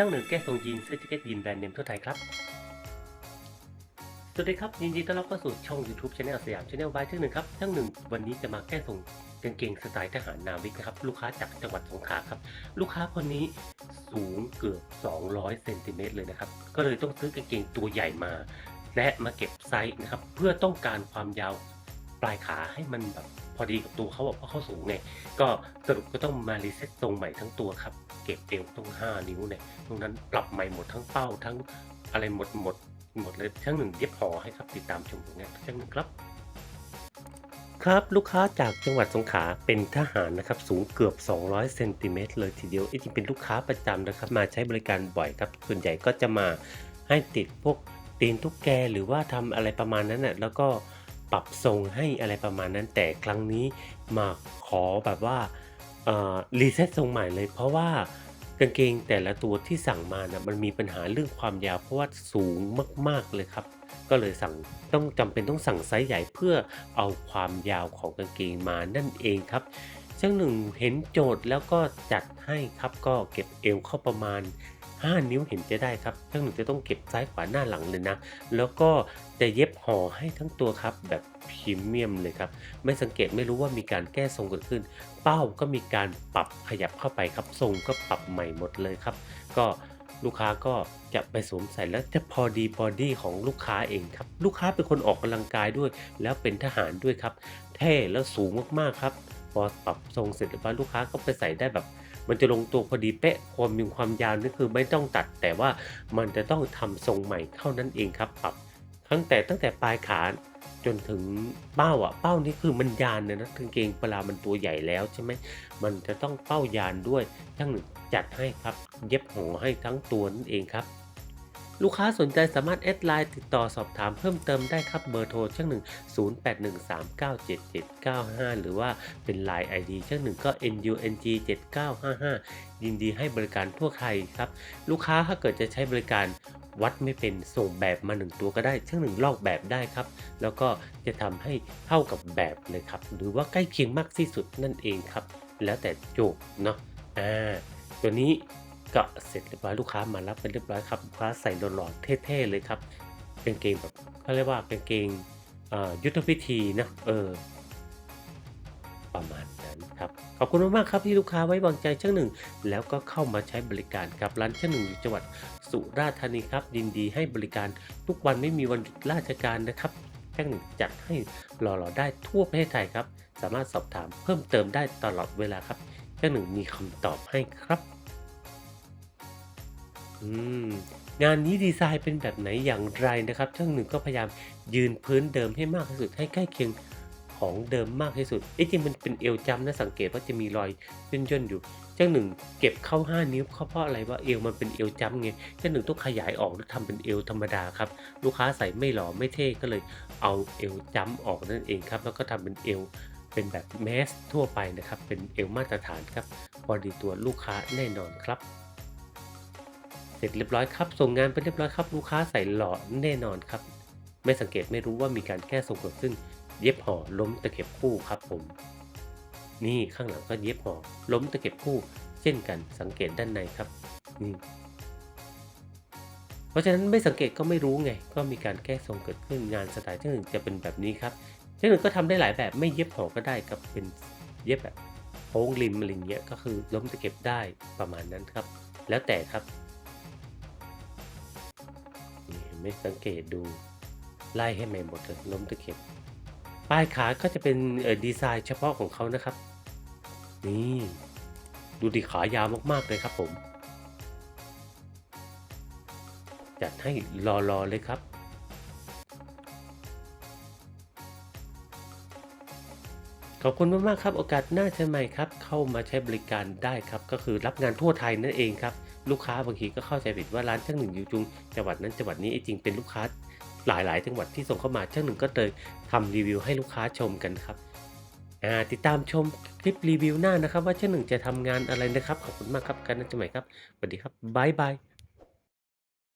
ช่างหนึ่งแก้ทรงยีนเสื้อแจ็คเก็ตยีนแบรนด์เนมทั่วไทยครับ สวัสดีครับยินดีต้อนรับเข้าสู่ช่อง YouTube Channel สยาม Channel บายช่างหนึ่งครับช่างหนึ่งวันนี้จะมาแก้ทรงกางเกงสไตล์ทหารนาวิกนะครับลูกค้าจากจังหวัดสงขลาครับลูกค้าคนนี้สูงเกือบ 200เซนติเมตรเลยนะครับก็เลยต้องซื้อกางเกงตัวใหญ่มา และมาเก็บไซส์นะครับเพื่อต้องการความยาวปลายขาให้มันแบบ พอดีกับตัวเขาอะเพราะเขาสูงไงก็สรุปก็ต้องมารีเซ็ตทรงใหม่ทั้งตัวครับ เก็บเอวตรง5 นิ้วเนี่ยตรงนั้นปรับใหม่หมดทั้งเป้าทั้งอะไรหมดหมดหมดเลยช่างหนึ่งเย็บห่อให้ครับติดตามชมผลงานช่างหนึ่งครับครับลูกค้าจากจังหวัดสงขลาเป็นทหารนะครับสูงเกือบ 200เซนติเมตรเลยทีเดียวจริงๆเป็นลูกค้าประจำนะครับมาใช้บริการบ่อยครับส่วนใหญ่ก็จะมาให้ติดพวกตีนตุ๊กแกหรือว่าทำอะไรประมาณนั้นน่ะแล้วก็ ปรับทรงให้อะไรประมาณนั้น แต่ครั้งนี้มาขอแบบว่ารีเซ็ตทรงใหม่เลย เพราะว่ากางเกงแต่ละตัวที่สั่งมานะมันมีปัญหาเรื่องความยาว เพราะว่าสูงมาก ๆเลยครับ ก็เลยสั่งต้องจำเป็นต้องสั่งไซส์ใหญ่เพื่อเอาความยาวของกางเกงมานั่นเองครับ ช่างหนึ่งเห็นโจทย์แล้วก็จัดให้ครับก็เก็บเอวเข้าประมาณ 5 นิ้วเห็นจะได้ครับช่างหนึ่งจะต้องเก็บซ้ายขวาหน้าหลังเลยนะ แล้วก็จะเย็บห่อให้ทั้งตัวครับแบบพรีเมียมเลยครับ ไม่สังเกตไม่รู้ว่ามีการแก้ทรงเกิดขึ้น เป้าก็มีการปรับขยับเข้าไปครับ ทรงก็ปรับใหม่หมดเลยครับ ก็ลูกค้าก็จะไปสวมใส่แล้วจะพอดีบอดี้ของลูกค้าเองครับ ลูกค้าเป็นคนออกกำลังกายด้วย แล้วเป็นทหารด้วยครับ เท่แล้วสูงมากๆครับ อปรับทรงเสร็จเรียบร้อยลูกค้าก็ไปใส่ได้แบบ มันจะลงตัวพอดีเป๊ะความมีความยาวนี่คือไม่ต้องตัด แต่ว่ามันจะต้องทำทรงใหม่เท่านั้นเองครับปรับตั้งแต่ตั้งแต่ปลายขาจนถึงเป้าอะเป้านี่คือมันยานเลยนะกางเกงเวลามันตัวใหญ่แล้วใช่ไหมมันจะต้องเป้ายานด้วยช่างหนึ่งจัดให้ครับ เย็บหัวให้ทั้งตัวนั่นเองครับ ลูกค้าสนใจสามารถแอดไลน์ติดต่อสอบถามเพิ่มเติมได้ครับเบอร์โทรช่างหนึ่ง0813977795 หรือว่าเป็น Line ID ช่างหนึ่งก็ NUNG 7955ยินดีให้บริการทั่วไทยครับ ลูกค้าถ้าเกิดจะใช้บริการวัดไม่เป็นส่งแบบมาหนึ่งตัวก็ได้ช่างหนึ่งลอกแบบได้ครับ แล้วก็จะทำให้เท่ากับแบบเลยครับ หรือว่าใกล้เคียงมากที่สุดนั่นเองครับ แล้วแต่โจทย์เนาะอ่าตัวนี้ ก็เสร็จเรียบร้อยลูกค้ามารับเป็นเรียบร้อยครับลูกค้าใส่หล่อๆเท่ๆเลยครับกางเกงแบบเขาเรียกว่ากางเกงอ่ายุทธพิธีนะเออประมาณนั้นครับขอบคุณมากๆครับที่ลูกค้าไว้วางใจช่างหนึ่ง แล้วก็เข้ามาใช้บริการกับร้านช่างหนึ่งอยู่จังหวัดสุราษฎร์ธานีครับยินดีให้บริการทุกวันไม่มีวันหยุดราชการนะครับช่างหนึ่งจัดให้หล่อๆได้ทั่วประเทศไทยครับ สามารถสอบถามเพิ่มเติมได้ตลอดเวลาครับช่างหนึ่งมีคำตอบให้ครับ งานนี้ดีไซน์เป็นแบบไหนอย่างไรนะครับช่างหนึ่งก็พยายามยืนพื้นเดิมให้มากที่สุดให้ใกล้เคียงของเดิมมากที่สุดเอ๊ะจริงมันเป็นเอวจำนะสังเกตว่าจะมีรอยย่นย่นๆอยู่เจ้าหนึ่งเก็บเข้า 5 นิ้วเขาเพราะอะไรว่าเอวมันเป็นเอวจำไงเจ้าหนึ่งต้องขยายออกแล้วทำเป็นเอวธรรมดาครับลูกค้าใส่ไม่หล่อไม่เท่ก็เลยเอาเอวจำออกนั่นเองครับแล้วก็ทำเป็นเอวเป็นแบบแมสทั่วไปนะครับเป็นเอวมาตรฐานครับพอดีตัวลูกค้าแน่นอนครับ เสร็จเรียบร้อยครับ ส่งงานไปเรียบร้อยครับ ลูกค้าใส่หล่อแน่นอนครับ ไม่สังเกตไม่รู้ว่ามีการแก้ทรงเกิดขึ้น เย็บห่อล้มตะเข็บคู่ครับผม นี่ข้างหลังก็เย็บห่อล้มตะเข็บคู่ เช่นกันสังเกตด้านในครับนี่เพราะฉะนั้นไม่สังเกตก็ไม่รู้ไง ก็มีการแก้ทรงเกิดขึ้นงานสไตล์ที่หนึ่งจะเป็นแบบนี้ครับที่หนึ่งก็ทำได้หลายแบบไม่เย็บห่อก็ได้กับเป็นเย็บแบบโค้งริมอะไรเงี้ยก็คือล้มตะเข็บได้ประมาณนั้นครับ แล้วแต่ครับ ไม่สังเกตดูไล่ให้ใหม่หมดเลยล้มตะเข็บปลายขาก็จะเป็นดีไซน์เฉพาะของเขานะครับ นี่ดูดิขายาวมากๆเลยครับผม จัดให้รอๆเลยครับขอบคุณมากๆครับ โอกาสหน้าเชิญใหม่ครับ เข้ามาใช้บริการได้ครับ ก็คือรับงานทั่วไทยนั่นเองครับ ลูกค้าบางทีก็เข้าใจผิดว่าร้านช่างหนึ่งอยู่จุงจังหวัดนั้นจังหวัดนี้จริงเป็นลูกค้าหลายๆจังหวัดที่ส่งเข้ามาช่างหนึ่งก็เลยทำรีวิวให้ลูกค้าชมกันครับอ่าติดตามชมคลิปรีวิวหน้านะครับ ว่าช่างหนึ่งจะทำงานอะไรนะครับขอบคุณมากครับกันนั้นจะใหม่ครับสวัสดีครับบ๊ายบาย